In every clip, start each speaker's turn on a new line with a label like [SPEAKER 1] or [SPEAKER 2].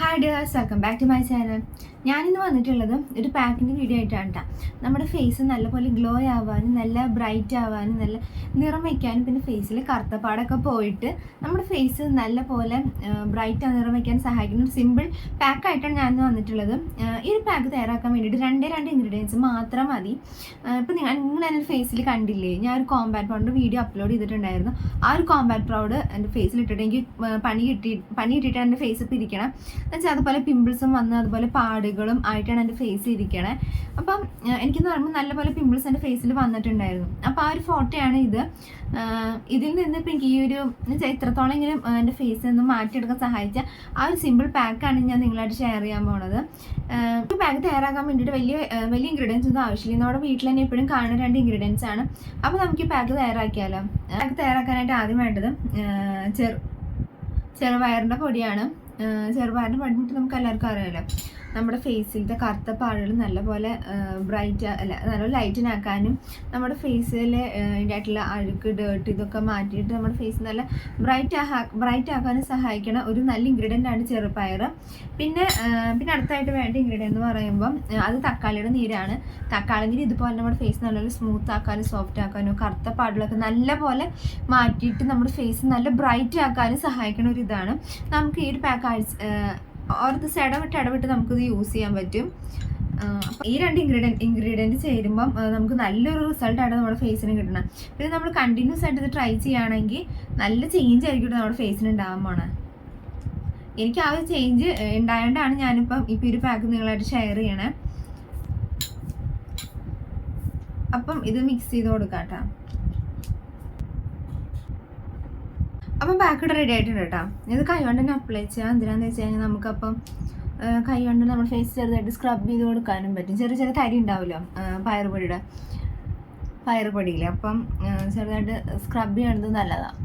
[SPEAKER 1] Hi dears welcome back to my channel ഞാനിന്ന് വന്നിട്ടുള്ളത് ഒരു പാക്കിന്റെ വീഡിയോ ആയിട്ടാണ് കേട്ടോ നമ്മുടെ ഫേസ് നല്ലപോലെ ഗ്ലോ ആവാനും നല്ല ബ്രൈറ്റ് ആവാനും നല്ല നിറം വയ്ക്കാനും പിന്നെ ഫേസിൽ കറുത്തപ്പാടൊക്കെ പോയിട്ട് നമ്മുടെ ഫേസ് നല്ലപോലെ ബ്രൈറ്റ് നിറം വയ്ക്കാൻ സഹായിക്കുന്ന ഒരു സിമ്പിൾ പാക്കായിട്ടാണ് ഞാനിന്ന് വന്നിട്ടുള്ളത്. ഈ ഒരു പാക്ക് തയ്യാറാക്കാൻ വേണ്ടിയിട്ട് രണ്ടേ രണ്ട് ഇൻഗ്രീഡിയൻസ് മാത്രം മതി. ഇപ്പം നിങ്ങൾ നിങ്ങൾ എന്റെ ഫേസിൽ കണ്ടില്ലേ? ഞാൻ ഒരു കോമ്പാക്ട് പൗഡർ വീഡിയോ അപ്ലോഡ് ചെയ്തിട്ടുണ്ടായിരുന്നു. ആ ഒരു കോമ്പാക്ട് പൗഡർ എന്റെ ഫേസിൽ ഇട്ടിട്ട് എനിക്ക് പണി കിട്ടി പണി കിട്ടിയിട്ടാണ് എന്റെ ഫേസ് ഇപ്പം ഇരിക്കണം. എന്നുവെച്ചാൽ അതുപോലെ പിമ്പിൾസും വന്ന് അതുപോലെ പാടുകളും ആയിട്ടാണ് എന്റെ ഫേസ് ഇരിക്കണേ. അപ്പം എനിക്കെന്ന് പറയുമ്പോൾ നല്ലപോലെ പിമ്പിൾസ് എന്റെ ഫേസിൽ വന്നിട്ടുണ്ടായിരുന്നു. അപ്പോൾ ആ ഒരു ഫോട്ടോയാണ് ഇത്. ഇതിൽ നിന്ന് ഇപ്പം എനിക്ക് ഈ ഒരു എന്നുവെച്ചാൽ ഇങ്ങനെ എന്റെ ഫേസിൽ നിന്ന് മാറ്റിയെടുക്കാൻ സഹായിച്ച ആ ഒരു സിമ്പിൾ പാക്കാണ് ഞാൻ നിങ്ങളായിട്ട് ഷെയർ ചെയ്യാൻ പോണത്. ഈ പാക്ക് തയ്യാറാക്കാൻ വേണ്ടിയിട്ട് വലിയ വലിയ ഇൻഗ്രീഡിയൻസ് ഒന്നും ആവശ്യമില്ല. നമ്മുടെ വീട്ടിൽ തന്നെ എപ്പോഴും കാണുന്ന രണ്ട് ഇൻഗ്രീഡിയൻസ് ആണ്. അപ്പോൾ നമുക്ക് ഈ പാക്ക് തയ്യാറാക്കിയാലോ? പാക്ക് തയ്യാറാക്കാനായിട്ട് ആദ്യം വേണ്ടത് ചെറു ചെറുപയറിന്റെ പൊടിയാണ്. ചെറുപയറിന്റെ എന്നിട്ട് നമുക്ക് എല്ലാവർക്കും അറിയാമല്ലോ നമ്മുടെ ഫേസിലത്തെ കറുത്ത പാടുകൾ നല്ലപോലെ ബ്രൈറ്റ് അല്ല നല്ലപോലെ ലൈറ്റനാക്കാനും നമ്മുടെ ഫേസിൽ ആയിട്ടുള്ള അഴുക്ക് ഡേർട്ട് ഇതൊക്കെ മാറ്റിയിട്ട് നമ്മുടെ ഫേസ് നല്ല ബ്രൈറ്റ് ആ ബ്രൈറ്റ് ആക്കാനും സഹായിക്കണ ഒരു നല്ല ഇൻഗ്രീഡിയന്റ് ആണ് ചെറുപയർ പിന്നെ പിന്നെ അടുത്തായിട്ട് വേണ്ട ഇൻഗ്രീഡിയന്റ് എന്ന് പറയുമ്പം അത് തക്കാളിയുടെ നീരാണ്. തക്കാളി നീര് ഇതുപോലെ നമ്മുടെ ഫേസ് നല്ലപോലെ സ്മൂത്ത് ആക്കാനും സോഫ്റ്റ് ആക്കാനും കറുത്ത പാടുകളൊക്കെ നല്ലപോലെ മാറ്റിയിട്ട് നമ്മുടെ ഫേസ് നല്ല ബ്രൈറ്റ് ആക്കാനും സഹായിക്കണ ഒരു ഇതാണ്. നമുക്ക് ഈ ഒരു പാക്ക് ദിവസം ഇടവിട്ട് ഇടവിട്ട് നമുക്കിത് യൂസ് ചെയ്യാൻ പറ്റും. അപ്പം ഈ രണ്ട് ഇൻഗ്രീഡിയൻ ഇൻഗ്രീഡിയന്റ് ചേരുമ്പം നമുക്ക് നല്ലൊരു റിസൾട്ടാണ് നമ്മുടെ ഫേസിന് കിട്ടണം. പിന്നെ നമ്മൾ കണ്ടിന്യൂസ് ആയിട്ട് ഇത് ട്രൈ ചെയ്യുകയാണെങ്കിൽ നല്ല ചേഞ്ച് ആയിരിക്കും നമ്മുടെ ഫേസിന് ഉണ്ടാകാൻ പോണേ. എനിക്ക് ആ ഒരു ചേഞ്ച് ഉണ്ടായതുകൊണ്ടാണ് ഞാനിപ്പം ഇപ്പം ഒരു പാക്ക് നിങ്ങളായിട്ട് ഷെയർ ചെയ്യണേ. അപ്പം ഇത് മിക്സ് ചെയ്ത് കൊടുക്കാം കേട്ടോ അപ്പം പാക്കഡ് റെഡി ആയിട്ടുണ്ട് കേട്ടോ ഇത് കൈ കൊണ്ട് തന്നെ അപ്ലൈ ചെയ്യാം. എന്തിനാന്ന് വെച്ച് കഴിഞ്ഞാൽ നമുക്കപ്പം കൈ കൊണ്ട് നമ്മുടെ ഫേസ് ചെറുതായിട്ട് സ്ക്രബ് ചെയ്ത് കൊടുക്കാനും പറ്റും. ചെറിയ ചെറിയ തരി ഉണ്ടാവുമല്ലോ പയറുപൊടിയുടെ. പയറുപൊടിയില്ലേ? അപ്പം ചെറുതായിട്ട് സ്ക്രബ് ചെയ്യണത് നല്ലതാണ്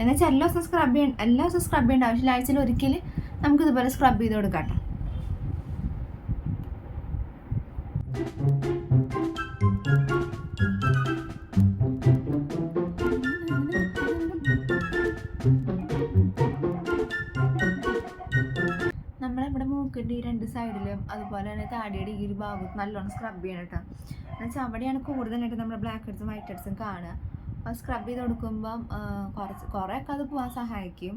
[SPEAKER 1] എന്നുവെച്ചാൽ എല്ലാ ദിവസവും സ്ക്രബ് ചെയ്യണം എല്ലാ ദിവസവും സ്ക്രബ് ചെയ്യേണ്ട ആവശ്യമില്ല. ആഴ്ചയിൽ ഒരിക്കൽ നമുക്ക് ഇതുപോലെ സ്ക്രബ് ചെയ്ത് കൊടുക്കാം കേട്ടോ ഈ രണ്ട് സൈഡിലും അതുപോലെ തന്നെ താടിയുടെ ഈ ഒരു ഭാഗത്ത് നല്ലോണം സ്ക്രബ് ചെയ്യണം കേട്ടോ എന്നുവെച്ചാൽ അവിടെയാണ് കൂടുതലായിട്ട് നമ്മുടെ ബ്ലാക്ക് ഹെഡ്സും വൈറ്റ് ഹെഡ്സും കാണുക. അപ്പോൾ സ്ക്രബ് ചെയ്ത് കൊടുക്കുമ്പം കുറച്ച് കുറേയൊക്കെ അത് പോകാൻ സഹായിക്കും.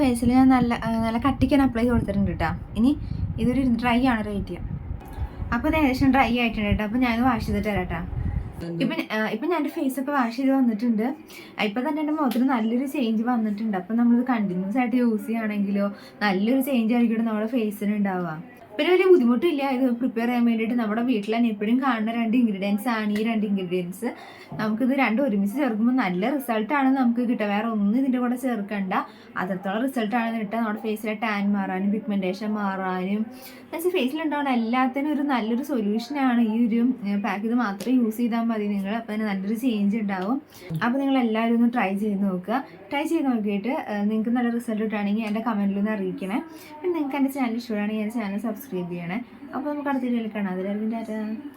[SPEAKER 1] ഫേസിൽ ഞാൻ നല്ല നല്ല കട്ടിക്കാൻ അപ്ലൈ കൊടുത്തിട്ടുണ്ട് കേട്ടോ ഇനി ഇതൊരു ഡ്രൈ ആണ് റേറ്റ് ചെയ്യാം അപ്പോൾ ഇത് ഏകദേശം ഡ്രൈ ആയിട്ടുണ്ട് കേട്ടോ അപ്പോൾ ഞാൻ വാഷ് ചെയ്തിട്ട് തരാം കേട്ടോ ഇപ്പം ഇപ്പം ഞാൻ എന്റെ ഫേസ് ഒക്കെ വാഷ് ചെയ്ത് വന്നിട്ടുണ്ട്. ഇപ്പം തന്നെ എന്റെ മുഖത്തിന് നല്ലൊരു ചേഞ്ച് വന്നിട്ടുണ്ട്. അപ്പം നമ്മളിത് കണ്ടിന്യൂസ് ആയിട്ട് യൂസ് ചെയ്യുകയാണെങ്കിലോ നല്ലൊരു ചേഞ്ച് ആയിരിക്കും നമ്മുടെ ഫേസിന് ഉണ്ടാവുക. പിന്നെ വലിയ ബുദ്ധിമുട്ടില്ല. ഇത് പ്രിപ്പയർ ചെയ്യാൻ വേണ്ടിയിട്ട് നമ്മുടെ വീട്ടിൽ തന്നെ എപ്പോഴും കാണുന്ന രണ്ട് ഇൻഗ്രീഡിയൻസ് ആണ് ഈ രണ്ട് ഇൻഗ്രീഡിയൻസ് നമുക്കിത് രണ്ടും ഒരുമിച്ച് ചേർക്കുമ്പോൾ നല്ല റിസൾട്ടാണ് നമുക്ക് കിട്ടുക. വേറെ ഒന്നും ഇതിന്റെ കൂടെ ചേർക്കണ്ട. അത്രത്തോളം റിസൾട്ടാണ് കിട്ടുക. നമ്മുടെ ഫേസിലെ ടാൻ മാറാനും പിഗ്മെന്റേഷൻ മാറാനും. എന്നുവെച്ചാൽ ഫേസിലുണ്ടാവുന്ന എല്ലാത്തിനും ഒരു നല്ലൊരു സൊല്യൂഷനാണ് ഈ ഒരു പാക്ക് ഇത് മാത്രം യൂസ് ചെയ്താൽ മതി നിങ്ങൾ. അപ്പോൾ അതിന് നല്ലൊരു ചേഞ്ച് ഉണ്ടാവും. അപ്പോൾ നിങ്ങൾ എല്ലാവരും ഒന്ന് ട്രൈ ചെയ്ത് നോക്കുക. ട്രൈ ചെയ്ത് നോക്കിയിട്ട് നിങ്ങൾക്ക് നല്ല റിസൾട്ട് കിട്ടുകയാണെങ്കിൽ എന്റെ കമന്റിൽ ഒന്ന് അറിയിക്കണേ. പിന്നെ നിങ്ങൾക്ക് എന്റെ ചാനൽ ഇഷ്ടമാണെങ്കിൽ എന്റെ ചാനൽ സബ്സ്ക്രൈബ് ചെയ്യണേ. അപ്പോൾ നമുക്ക് അടുത്ത വീഡിയോയിൽ കാണാം. അതിലായിരിക്കും ടാറ്റ